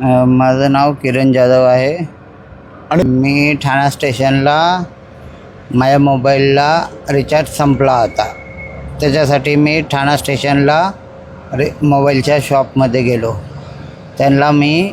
अ, माझं नाव किरण जाधव आहे. आणि- मी ठाणा स्टेशनला माझ्या मोबाईलला रिचार्ज संपला होता. त्याच्यासाठी मी ठाणा स्टेशनला रि मोबाईलच्या शॉपमध्ये गेलो. त्यांना मी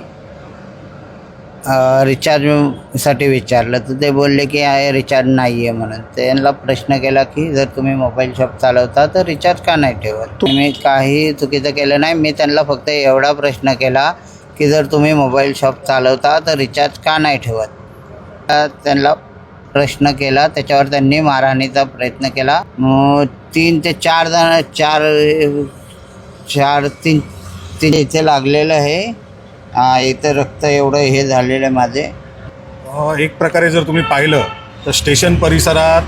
अ, रिचार्जसाठी विचारलं. तर ते बोलले की आहे रिचार्ज नाही आहे म्हणून त्यांना प्रश्न केला की जर तुम्ही मोबाईल शॉप चालवता तर रिचार्ज का नाही ठेवत? तुम्ही काही चुकीचं केलं नाही. मी त्यांना फक्त एवढा प्रश्न केला की जर तुम्ही मोबाईल शॉप चालवता तर रिचार्ज का नाही ठेवत? त्यांना प्रश्न केला त्याच्यावर त्यांनी मारहाणीचा प्रयत्न केला. मग तीन ते चार जण चार चार तीन तीन इथे लागलेलं आहे. इथं रक्त एवढं हे झालेलं आहे माझे. एक प्रकारे जर तुम्ही पाहिलं तर स्टेशन परिसरात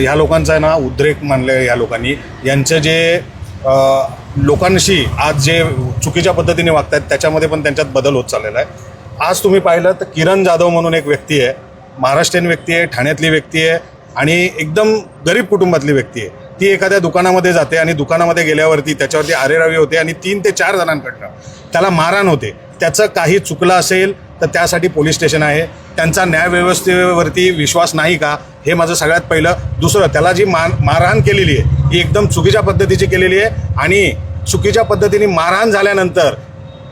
ह्या लोकांचा आहे ना उद्रेक मानले ह्या लोकांनी. यांचं जे लोकांशी आज जे चुकीच्या पद्धतीने वागतात त्याच्यामध्ये पण त्यांच्यात बदल होत चाललेला आहे. आज तुम्ही पाहिलं तर किरण जाधव म्हणून एक व्यक्ती आहे महाराष्ट्रीयन व्यक्ती आहे ठाण्यातली व्यक्ती आहे आणि एकदम गरीब कुटुंबातली व्यक्ती आहे. ती एखाद्या दुकानामध्ये जाते आणि दुकानामध्ये गेल्यावरती त्याच्यावरती आरेरावी होते आणि तीन ते चार जणांकडनं त्याला मारहाण होते. त्याचं काही चुकलं असेल तर त्यासाठी पोलीस स्टेशन आहे. त्यांचा न्यायव्यवस्थेवरती विश्वास नाही का? हे माझं सगळ्यात पहिलं. दुसरं त्याला जी मान मारहाण केलेली आहे ही एकदम चुकीच्या पद्धतीची केलेली आहे आणि चुकीच्या पद्धतीने मारहाण झाल्यानंतर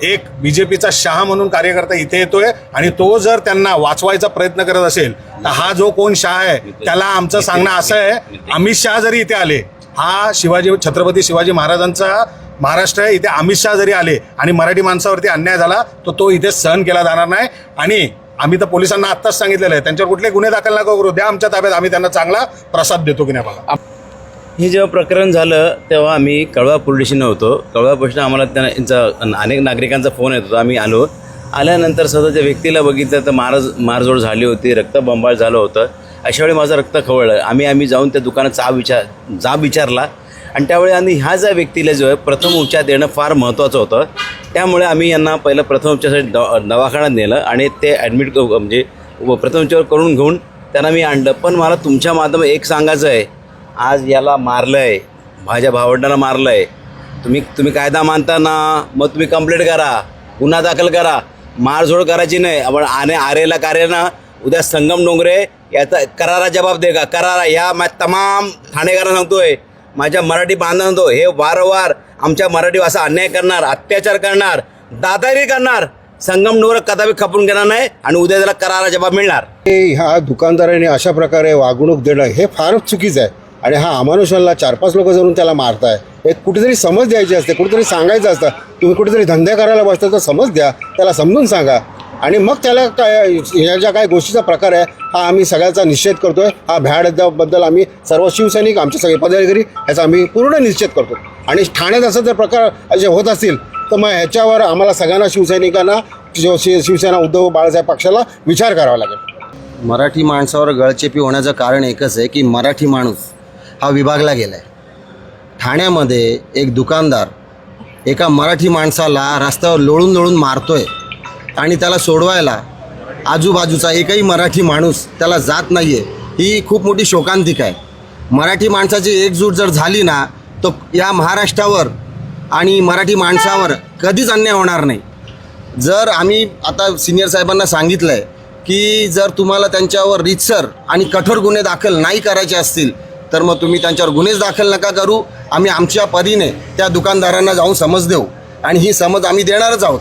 एक बी जे पीचा शहा म्हणून कार्यकर्ता इथे येतोय आणि तो जर त्यांना वाचवायचा प्रयत्न करत असेल तर हा जो कोण शहा आहे त्याला आमचं सांगणं असं आहे अमित शहा जरी इथे आले हा शिवाजी छत्रपती शिवाजी महाराजांचा महाराष्ट्र आहे इथे अमित शहा जरी आले आणि मराठी माणसावरती अन्याय झाला तर तो इथे सहन केला जाणार नाही. आणि आम्ही तर पोलिसांना आत्ताच सांगितलेलं आहे. त्यांच्यावर कुठले गुन्हे दाखल नका करू. द्या आमच्या ताब्यात. आम्ही त्यांना चांगला प्रसाद देतो की नाही बघा. हे जेव्हा प्रकरण झालं तेव्हा आम्ही कळवा पोलीस होतो. कळवा पोलीस आम्हाला त्यांचा अनेक नागरिकांचा फोन येत होता. आम्ही आलो. आल्यानंतर स्वतः त्या व्यक्तीला बघितलं तर मारज मारझोड झाली होती रक्तबंबाळ झालं होतं. अशावेळी माझं रक्त खवळलं. आम्ही आम्ही जाऊन त्या दुकानात जाब विचार जाब विचारला. आणि त्यावेळी आम्ही ह्या ज्या व्यक्तीला जो आहे प्रथम उपचार देणं फार महत्त्वाचं होतं. त्यामुळे आम्ही यांना पहिलं प्रथम उपचारासाठी दवा दवाखान्यात नेलं आणि ते ॲडमिट म्हणजे प्रथम उपचार करून घेऊन त्यांना मी आणलं. पण मला तुमच्या माध्यम एक सांगायचं आहे. आज याला मारलं आहे माझ्या भावंडाला मारलं आहे तुम्ही तुम्ही कायदा मानता ना? मग तुम्ही कंप्लेंट करा. गुन्हा दाखल करा. मारझोड करायची नाही. आपण आने आरेला कार्य ना? उद्या संगम डोंगरे याचा करारा जबाब दे का? करारा या मा तमाम ठाणेकरांना सांगतोय. माझ्या मराठी बांधव हे वारंवार आमच्या मराठी भाषा अन्याय करणार अत्याचार करणार दादागिरी करणार. संगमनवर कदापि खपून घेणार नाही आणि उद्या त्याला करारा जबाब मिळणार. हे ह्या दुकानदाराने अशा प्रकारे वागणूक देणं हे फारच चुकीचं आहे. आणि हा अमानुषाला चार पाच लोक जरून त्याला मारताय. एक कुठेतरी समज द्यायची असते कुठेतरी सांगायचं असतं. तुम्ही कुठेतरी धंदे करायला बसता तर समज द्या त्याला समजून सांगा. आणि मग त्याला काय ह्या ज्या काय गोष्टीचा प्रकार आहे हा आम्ही सगळ्याचा निषेध करतोय. हा भ्याडबद्दल आम्ही सर्व शिवसैनिक आमचे सगळे पदाधिकारी ह्याचा आम्ही पूर्ण निषेध करतो आणि ठाण्यात असं जर प्रकार असे होत असतील तर मग ह्याच्यावर आम्हाला सगळ्यांना शिवसैनिकांना शिव शिव- शिवसेना उद्धव बाळासाहेब पक्षाला विचार करावा लागेल. मराठी माणसावर गळचेपी होण्याचं कारण एकच आहे की मराठी माणूस हा विभागला गेला आहे ठाण्यामध्ये एक दुकानदार एका मराठी माणसाला रस्त्यावर लोळून लोळून मारतोय. आणि त्याला सोडवायला आजूबाजूचा एकही मराठी माणूस त्याला जात नाही आहे ही खूप मोठी शोकांतिक आहे. मराठी माणसाची एकजूट जर झाली ना तर या महाराष्ट्रावर आणि मराठी माणसावर कधीच अन्याय होणार नाही. जर आम्ही आता सिनियर साहेबांना सांगितलं आहे की जर तुम्हाला त्यांच्यावर रितसर आणि कठोर गुन्हे दाखल नाही करायचे असतील तर मग तुम्ही त्यांच्यावर गुन्हेच दाखल नका करू. आम्ही आमच्या परीने त्या दुकानदारांना जाऊन समज देऊ. आणि ही समज आम्ही देणारच आहोत.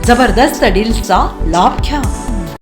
जबरदस्त डील्सचा लाभ घ्या.